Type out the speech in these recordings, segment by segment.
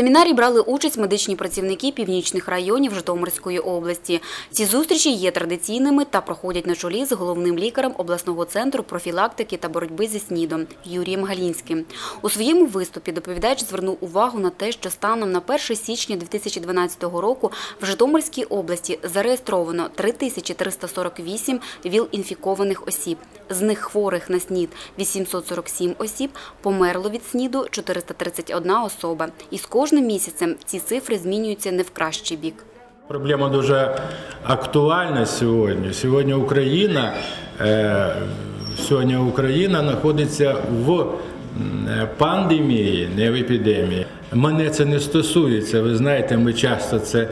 семінарі брали участь медичні працівники північних районів Житомирської області. Ці зустрічі є традиційними та проходять на чолі з головним лікарем обласного центру профілактики та боротьби зі СНІДом Юрієм Галінським. У своєму виступі доповідач звернув увагу на те, що станом на 1 січня 2012 року в Житомирській області зареєстровано 3348 ВІЛ-інфікованих осіб. З них хворих на СНІД 847 осіб, померло від СНІДу 431 особа. І з кожним місяцем ці цифри змінюються не в кращий бік. Проблема дуже актуальна сьогодні. Сьогодні Україна, е, сьогодні Україна знаходиться в пандемії, не в епідемії. Мене це не стосується. Ви знаєте, ми часто це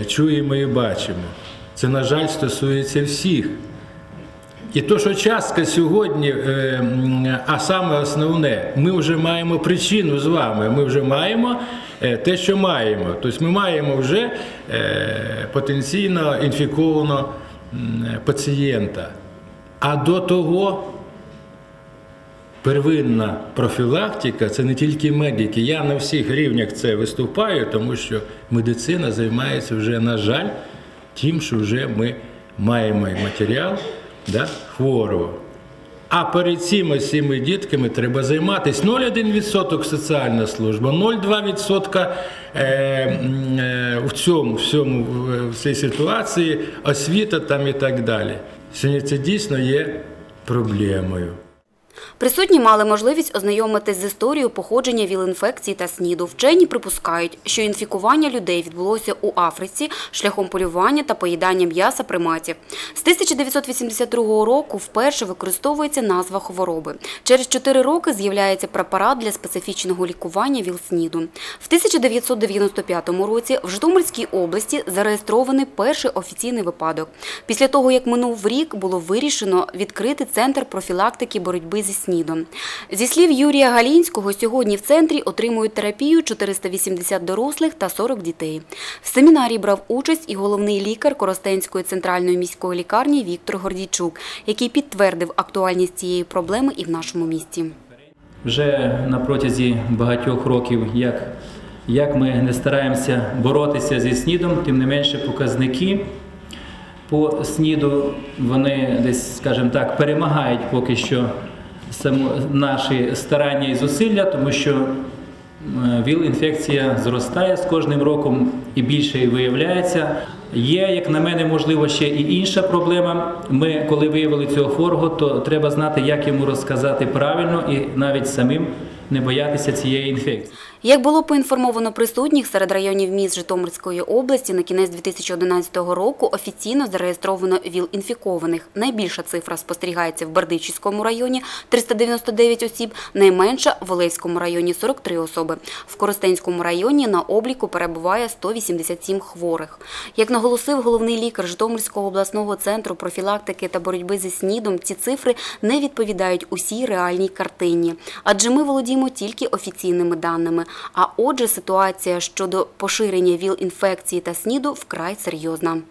е, чуємо і бачимо. Це, на жаль, стосується всіх. І то, що частка сьогодні, е, а саме основне, ми вже маємо причину з вами. Ми вже маємо е, те, що маємо. Тобто ми маємо вже е, потенційно інфікованого пацієнта. А до того первинна профілактика це не тільки медики. Я на всіх рівнях це виступаю, тому що медицина займається вже, на жаль, тим, що вже ми маємо матеріал да, хворого. А перед цими цими дітками треба займатися 0,1% соціальна служба, 0,2% е, е, в цьому всьому в- в цій ситуації освіта там і так далі. Сьогодні це дійсно є проблемою. Присутні мали можливість ознайомитись з історією походження ВІЛ-інфекції та СНІДу. Вчені припускають, що інфікування людей відбулося у Африці шляхом полювання та поїдання м'яса приматів. З 1982 року вперше використовується назва хвороби. Через 4 роки з'являється препарат для специфічного лікування ВІЛ-СНІДу. В 1995 році в Житомирській області зареєстрований перший офіційний випадок. Після того, як минув рік, було вирішено відкрити центр профілактики боротьби зі СНІДом. Зі слів Юрія Галінського, сьогодні в центрі отримують терапію 480 дорослих та 40 дітей. В семінарі брав участь і головний лікар Коростенської центральної міської лікарні Віктор Гордійчук, який підтвердив актуальність цієї проблеми і в нашому місті. Вже на протязі багатьох років, як, як ми не стараємося боротися зі снідом, тим не менше показники по сніду вони десь, скажімо так, перемагають поки що само, наші старання і зусилля, тому що е, ВІЛ-інфекція зростає з кожним роком і більше виявляється. Є, як на мене, можливо, ще і інша проблема. Ми, коли виявили цього хворого, то треба знати, як йому розказати правильно і навіть самим не боятися цієї інфекції. Як було поінформовано присутніх, серед районів міст Житомирської області на кінець 2011 року офіційно зареєстровано ВІЛ-інфікованих. Найбільша цифра спостерігається в Бердичівському районі – 399 осіб, найменша – в Олевському районі – 43 особи. В Коростенському районі на обліку перебуває 187 хворих. Як наголосив головний лікар Житомирського обласного центру профілактики та боротьби зі СНІДом, ці цифри не відповідають усій реальній картині. Адже ми володіємо тільки офіційними даними. А отже, ситуація щодо поширення ВІЛ-інфекції та СНІДу вкрай серйозна.